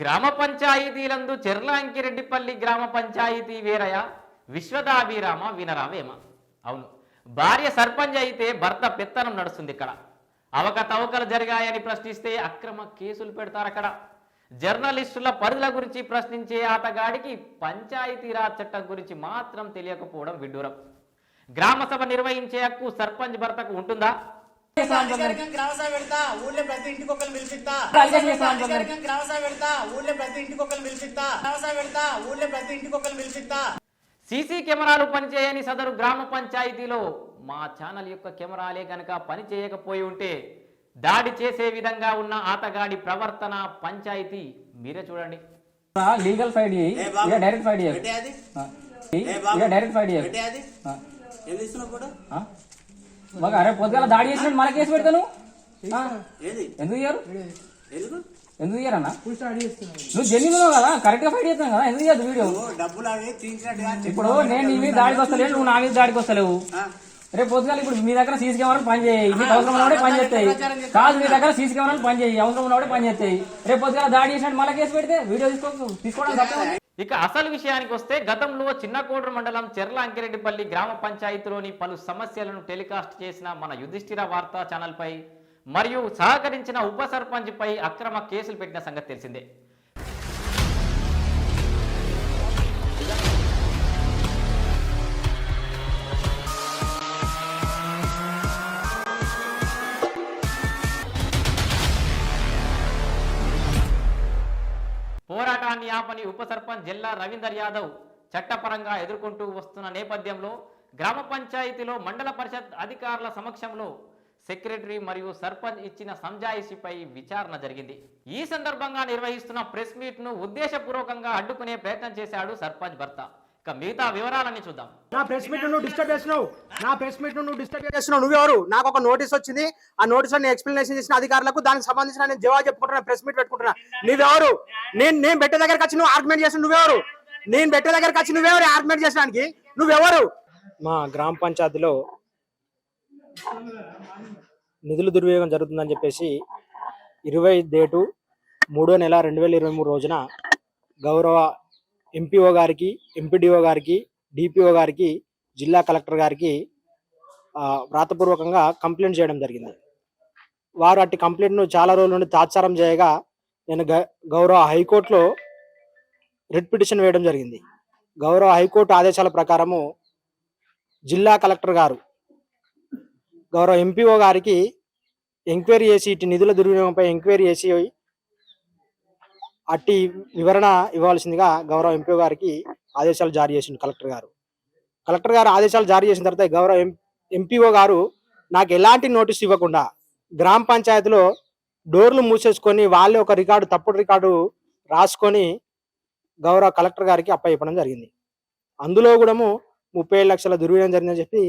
గ్రామ పంచాయతీలందు చెర్లాంకిరెడ్డిపల్లి గ్రామ పంచాయతీ వీరయ? విశ్వదాభిరామ వినరావేమ. అవును. భార్య సర్పంచ్ అయితే భర్త పెత్తనం నడుస్తుంది ఇక్కడ. అవకతవకలు జరిగాయని ప్రశ్నిస్తే అక్రమ కేసులు పెడతారు అక్కడ. జర్నలిస్టుల పరిధుల గురించి ప్రశ్నించే ఆటగాడికి పంచాయతీరాజ్ చట్టం గురించి మాత్రం తెలియకపోవడం విడ్డూరం. గ్రామసభ నిర్వహించే హక్కు సర్పంచ్ భర్తకు ఉంటుందా? గ్రామసభ పెడతా ఊళ్ళో ప్రతి ఇంటికి ఒకరు పిలిచిస్తా. అధికారికంగా గ్రామసభ పెడతా ఊళ్ళో ప్రతి ఇంటికి ఒకరు పిలిచిస్తా. గ్రామసభ పెడతా ఊళ్ళో ప్రతి ఇంటికి ఒకరు పిలిచిస్తా. సీసీ కెమెరాలు పనిచేయని సదరు గ్రామ పంచాయతీలో మా ఛానల్ యొక్క కెమెరాలే గనక పని చేయకపోయి ఉంటే దాడి చేసే విధంగా ఉన్న ఆతగాడి ప్రవర్తన పంచాయతీ మీరే చూడండి. లీగల్ ఇక డైరెక్ట్ బాబు, డైరెక్ట్ పెట్టే మాకు అరే పొద్దుగాల దాడి చేసినట్టు మన కేసు పెడతాను ఎందుకు ఇయ్యరు? ఎందుకు? ఇయ్యరన్నా? నువ్వు జెన్యున్ కదా కరెక్ట్గా ఫైట్ చేస్తాను కదా ఎందుకు ఇయ్యదు వీడియో. ఇప్పుడు నేను నీ మీద దాడికి వస్తలేను నువ్వు నా మీద దాడికి వస్తలేవు. రేపు పొద్దుగాల ఇప్పుడు మీ దగ్గర సీసీ కెమెరాలు పని చేయి. నీకు అవసరం ఉన్నప్పుడే పని చేస్తాయి. కాదు మీ దగ్గర సీసీ కెమెరాలు పని చేయి. అవసరం ఉన్నప్పుడే పని చేస్తాయి. రేపు పొద్దుగాల దాడి చేసినట్టు మళ్ళీ కేసు పెడితే వీడియో తీసుకో తీసుకోవడం తప్ప ఇక అసలు విషయానికి వస్తే గతంలో చిన్నకోడ్రు మండలం చెర్ల అంకిరెడ్డిపల్లి గ్రామ పంచాయతీలోని పలు సమస్యలను టెలికాస్ట్ చేసిన మన యుధిష్ఠిర వార్తా ఛానల్పై మరియు సహకరించిన ఉప సర్పంచ్పై అక్రమ కేసులు పెట్టిన సంగతి తెలిసిందే. పోరాటాన్ని ఆపని ఉప సర్పంచ్ జిల్లా రవీందర్ యాదవ్ చట్టపరంగా ఎదుర్కొంటూ వస్తున్న నేపథ్యంలో గ్రామ పంచాయతీలో మండల పరిషత్ అధికారుల సమక్షంలో సెక్రటరీ మరియు సర్పంచ్ ఇచ్చిన సంజాయిషిపై విచారణ జరిగింది. ఈ సందర్భంగా నిర్వహిస్తున్న ప్రెస్ మీట్ను ఉద్దేశపూర్వకంగా అడ్డుకునే ప్రయత్నం చేశాడు సర్పంచ్ భర్త. ఇక మిగతా వివరాలన్నీ చూద్దాం. నా ప్రెస్ మీట్ నువ్వు డిస్టర్బ్ చేస్తున్నావు. నా ప్రెస్ మీట్ నువ్వు డిస్టర్బ్ చేస్తున్నావు. నువ్వెవరు నాకు ఒక నోటీస్ వచ్చింది. ఆ నోటీస్ నేను ఎక్స్ప్లెనేషన్ చేసిన అధికారులకు దానికి సంబంధించిన నేను జవాబు చెప్పుకుంటున్నా ప్రెస్ మీట్ పెట్టుకుంటున్నా. నువ్వెవరు నేను నేను పెట్టే దగ్గరకు వచ్చి నువ్వు ఆర్గ్యుమెంట్ చేసిన నువ్వెవరు? నేను పెట్టే దగ్గరకు వచ్చి నువ్వెవరు ఆర్గ్యుమెంట్ చేసడానికి నువ్వెవరు? మా గ్రామ పంచాయతీలో నిధుల దుర్వినియోగం జరుగుతుందని చెప్పేసి ఇరవై డేటు మూడో నెల రెండు వేల ఇరవై మూడు రోజున గౌరవ ఎంపీఓ గారికి ఎంపీడీఓ గారికి డిపిఓ గారికి జిల్లా కలెక్టర్ గారికి వ్రాతపూర్వకంగా కంప్లైంట్ చేయడం జరిగింది. వారు అట్టి కంప్లైంట్ను చాలా రోజుల నుండి తాత్సారం చేయగా నేను గ- గౌరవ హైకోర్టులో రిట్ పిటిషన్ వేయడం జరిగింది. గౌరవ హైకోర్టు ఆదేశాల ప్రకారము జిల్లా కలెక్టర్ గారు గౌరవ ఎంపీఓ గారికి ఎంక్వైరీ చేసి ఇటు నిధుల దుర్వినియోగంపై ఎంక్వైరీ చేసి అట్టి వివరణ ఇవ్వాల్సిందిగా గౌరవ ఎంపీఓ గారికి ఆదేశాలు జారీ చేసింది కలెక్టర్ గారు. కలెక్టర్ గారు ఆదేశాలు జారీ చేసిన తర్వాత గౌరవ ఎంపీఓ గారు నాకు ఎలాంటి నోటీస్ ఇవ్వకుండా గ్రామ పంచాయతీలో డోర్లు మూసేసుకొని వాళ్ళే ఒక రికార్డు తప్పుడు రికార్డు రాసుకొని గౌరవ కలెక్టర్ గారికి అప్పచెప్పడం జరిగింది. అందులో కూడా ముప్పై ఏడు లక్షల దుర్వినియోగం జరిగిందని చెప్పి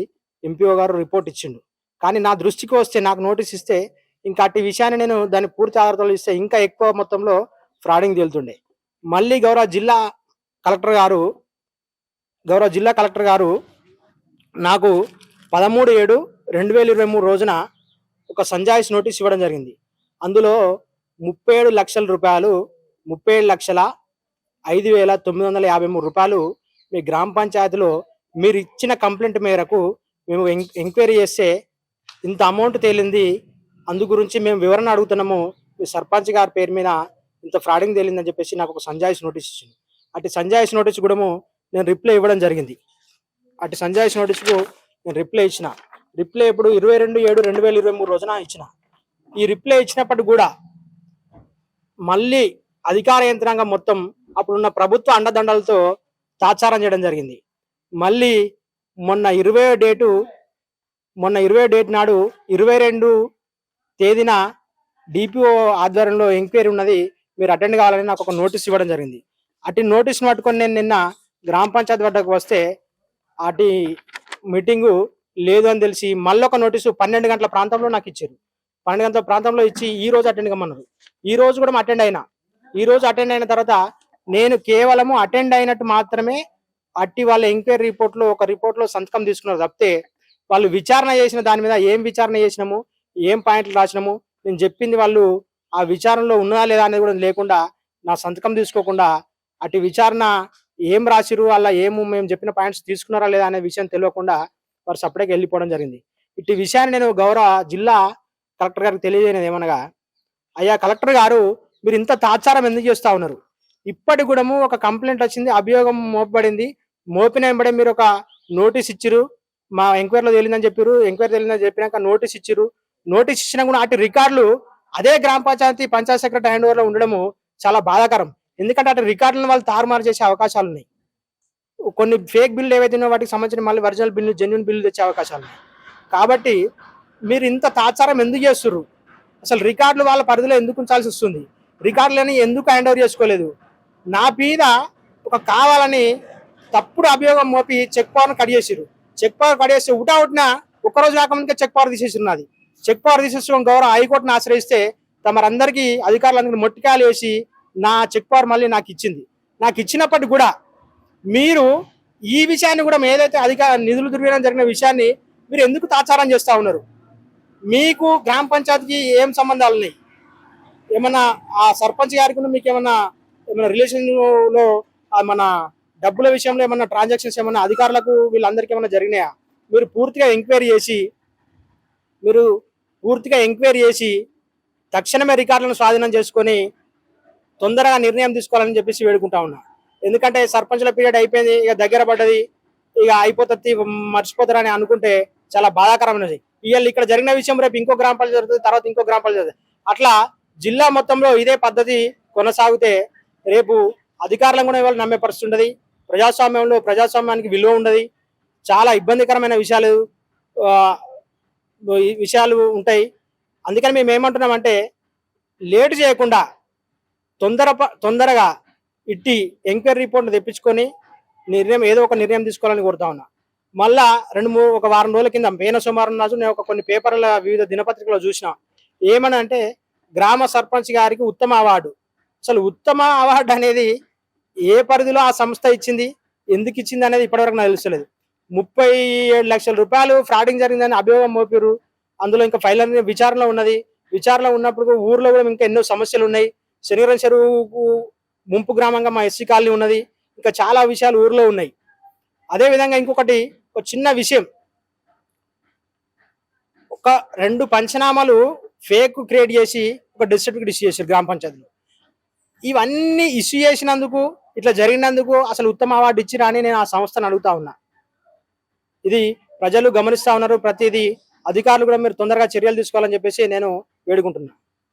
ఎంపీఓ గారు రిపోర్ట్ ఇచ్చిండు. కానీ నా దృష్టికి వస్తే నాకు నోటీస్ ఇస్తే ఇంకా అట్టి విషయాన్ని నేను దాని పూర్తి ఆధారాలు ఇస్తే ఇంకా ఎక్కువ మొత్తంలో ఫ్రాడింగ్ తేలుతుండే. మళ్ళీ గౌరవ జిల్లా కలెక్టర్ గారు గౌరవ జిల్లా కలెక్టర్ గారు నాకు పదమూడు ఏడు రెండు వేల ఇరవై మూడు రోజున ఒక సంజాయిస్ నోటీస్ ఇవ్వడం జరిగింది. అందులో ముప్పై ఏడు లక్షల రూపాయలు ముప్పై ఏడు లక్షల ఐదు వేల తొమ్మిది వందల యాభై మూడు రూపాయలు మీ గ్రామ పంచాయతీలో మీరు ఇచ్చిన కంప్లైంట్ మేరకు మేము ఎంక్వైరీ చేస్తే ఇంత అమౌంట్ తేలింది. అందు గురించి మేము వివరణ అడుగుతున్నాము. మీ సర్పంచ్ గారి పేరు మీద ఇంత ఫ్రాడింగ్ తేలిందని చెప్పేసి నాకు ఒక సంజాయిస్ నోటీస్ ఇచ్చింది అటు సంజాయిస్ నోటీస్ కూడా నేను రిప్లై ఇవ్వడం జరిగింది. అటు సంజాయిస్ నోటీస్కు నేను రిప్లై ఇచ్చిన. రిప్లై ఇప్పుడు ఇరవై రెండు ఏడు రెండు వేల ఇరవై మూడు రోజున ఇచ్చిన. ఈ రిప్లై ఇచ్చినప్పటికి కూడా మళ్ళీ అధికార యంత్రాంగం మొత్తం అప్పుడున్న ప్రభుత్వ అండదండలతో తాచారం చేయడం జరిగింది. మళ్ళీ మొన్న ఇరవై డేటు మొన్న ఇరవై డేట్ నాడు ఇరవై రెండు తేదీన డిపిఓ ఆధ్వర్యంలో ఎంక్వైరీ ఉన్నది. మీరు అటెండ్ కావాలని నాకు ఒక నోటీస్ ఇవ్వడం జరిగింది. అటు నోటీస్ పట్టుకొని నేను నిన్న గ్రామ పంచాయతీ వద్దకు వస్తే అటు మీటింగు లేదు అని తెలిసి మళ్ళీ ఒక నోటీసు పన్నెండు గంటల ప్రాంతంలో నాకు ఇచ్చారు. పన్నెండు ప్రాంతంలో ఇచ్చి ఈ రోజు అటెండ్ కమ్మన్నారు. ఈ రోజు కూడా అటెండ్ అయినా. ఈ రోజు అటెండ్ అయిన తర్వాత నేను కేవలము అటెండ్ అయినట్టు మాత్రమే అట్టి వాళ్ళ ఎంక్వైరీ రిపోర్ట్లో ఒక రిపోర్ట్లో సంతకం తీసుకున్నారు. తప్పితే వాళ్ళు విచారణ చేసిన దాని మీద ఏం విచారణ చేసినాము ఏం పాయింట్లు రాసినాము నేను చెప్పింది వాళ్ళు ఆ విచారణలో ఉన్నదా లేదా అనేది కూడా లేకుండా నా సంతకం తీసుకోకుండా అటు విచారణ ఏం రాసిరు అలా ఏము మేము చెప్పిన పాయింట్స్ తీసుకున్నారా లేదా అనే విషయం తెలియకుండా వారు సపరేట్గా వెళ్ళిపోవడం జరిగింది. ఇటు విషయాన్ని నేను గౌరవ జిల్లా కలెక్టర్ గారికి తెలియజేయనది ఏమనగా అయ్యా కలెక్టర్ గారు మీరు ఇంత తాత్సారం ఎందుకు చేస్తా ఉన్నారు? ఇప్పటి కూడా ఒక కంప్లైంట్ వచ్చింది అభియోగం మోపబడింది. మోపిన వెంబడే మీరు ఒక నోటీస్ ఇచ్చిరు మా ఎంక్వైరీలో తేలిందని చెప్పారు ఎంక్వైరీ తేలిందని చెప్పినాక నోటీస్ ఇచ్చిరు నోటీస్ ఇచ్చినా కూడా అటు రికార్డులు అదే గ్రామ పంచాయతీ పంచాయత్ సెక్రటరీ హ్యాండ్ ఓవర్లో ఉండడము చాలా బాధాకరం. ఎందుకంటే అటు రికార్డులను వాళ్ళు తారుమారు చేసే అవకాశాలు ఉన్నాయి. కొన్ని ఫేక్ బిల్లు ఏవైతే ఉన్నాయో వాటికి సంబంధించిన మళ్ళీ ఒరిజినల్ బిల్లు జెన్యున్ బిల్లు తెచ్చే అవకాశాలు ఉన్నాయి. కాబట్టి మీరు ఇంత తాత్సారం ఎందుకు చేస్తుర్రు? అసలు రికార్డులు వాళ్ళ పరిధిలో ఎందుకు ఉంచాల్సి వస్తుంది? రికార్డులని ఎందుకు హ్యాండ్ ఓవర్ చేసుకోలేదు? నా మీద ఒక కావాలని తప్పుడు అభియోగం మోపి చెక్ పవర్ కట్ చేసిరు చెక్ పవర్ కట్ చేసి ఉటా ఉట్టిన ఒక్కరోజు కాకముందుకే చెక్ పవర్ తీసేసినది చెక్ పవర్ తీసేసుకుని గౌరవ హైకోర్టును ఆశ్రయిస్తే తమరందరికీ అధికారులందరికీ మొట్టికాయలు వేసి నా చెక్ పవర్ మళ్ళీ నాకు ఇచ్చింది. నాకు ఇచ్చినప్పటికి కూడా మీరు ఈ విషయాన్ని కూడా ఏదైతే అధికార నిధులు దుర్వినియోగం జరిగిన విషయాన్ని మీరు ఎందుకు తాచారం చేస్తూ ఉన్నారు? మీకు గ్రామ పంచాయతీకి ఏం సంబంధాలు ఉన్నాయి? ఏమన్నా ఆ సర్పంచ్ గారికి మీకు ఏమన్నా ఏమైనా రిలేషన్లో మన డబ్బుల విషయంలో ఏమన్నా ట్రాన్సాక్షన్స్ ఏమన్నా అధికారులకు వీళ్ళందరికీ ఏమైనా జరిగినాయా? మీరు పూర్తిగా ఎంక్వైరీ చేసి మీరు పూర్తిగా ఎంక్వైరీ చేసి తక్షణమే రికార్డులను స్వాధీనం చేసుకొని తొందరగా నిర్ణయం తీసుకోవాలని చెప్పేసి వేడుకుంటా ఉన్నా. ఎందుకంటే సర్పంచ్ల పీరియడ్ అయిపోయింది ఇక దగ్గర పడ్డది ఇక అయిపోతుంది మర్చిపోతారని అనుకుంటే చాలా బాధాకరమైనది. వీళ్ళు ఇక్కడ జరిగిన విషయం రేపు ఇంకో గ్రామ పంచాయతీ జరుగుతుంది తర్వాత ఇంకో గ్రామ పంచాయతీ జరుగుతుంది. అట్లా జిల్లా మొత్తంలో ఇదే పద్ధతి కొనసాగితే రేపు అధికారులను కూడా ఇవాళ నమ్మే పరిస్థితి ఉండదు. ప్రజాస్వామ్యంలో ప్రజాస్వామ్యానికి విలువ ఉండదు. చాలా ఇబ్బందికరమైన విషయాలు విషయాలు ఉంటాయి. అందుకని మేము ఏమంటున్నామంటే లేటు చేయకుండా తొందర తొందరగా ఇట్టి ఎంక్వైరీ రిపోర్ట్ తెప్పించుకొని నిర్ణయం ఏదో ఒక నిర్ణయం తీసుకోవాలని కోరుతా ఉన్నా. మళ్ళా రెండు మూడు ఒక వారం రోజుల కింద పేన సుమారం రాజు నేను ఒక కొన్ని పేపర్ల వివిధ దినపత్రికలో చూసిన. ఏమని అంటే గ్రామ సర్పంచ్ గారికి ఉత్తమ అవార్డు. అసలు ఉత్తమ అవార్డు అనేది ఏ పరిధిలో ఆ సంస్థ ఇచ్చింది ఎందుకు ఇచ్చింది అనేది ఇప్పటివరకు నాకు తెలుసలేదు ముప్పై ఏడు లక్షల రూపాయలు ఫ్రాడింగ్ జరిగిందని అభియోగం మోపారు అందులో ఇంకా ఫైల్ అనేది విచారణలో ఉన్నది. విచారణలో ఉన్నప్పుడు ఊర్లో కూడా ఇంకా ఎన్నో సమస్యలు ఉన్నాయి. శనిగరం చెరువుకు ముంపు గ్రామంగా మా ఎస్సీ కాలనీ ఉన్నది. ఇంకా చాలా విషయాలు ఊర్లో ఉన్నాయి. అదే విధంగా ఇంకొకటి ఒక చిన్న విషయం. ఒక రెండు పంచనామాలు ఫేక్ క్రియేట్ చేసి ఒక డిస్ట్రిక్ట్ ఇష్యూ చేశారు గ్రామ పంచాయతీలో. ఇవన్నీ ఇష్యూ చేసినందుకు ఇట్లా జరిగినందుకు అసలు ఉత్తమ అవార్డు ఇచ్చిరా అని నేను ఆ సంస్థను అడుగుతా ఉన్నా. ఇది ప్రజలు గమనిస్తా ఉన్నారు ప్రతిదీ అధికారులు కూడా మీరు తొందరగా చర్యలు తీసుకోవాలని చెప్పేసి నేను వేడుకుంటున్నా.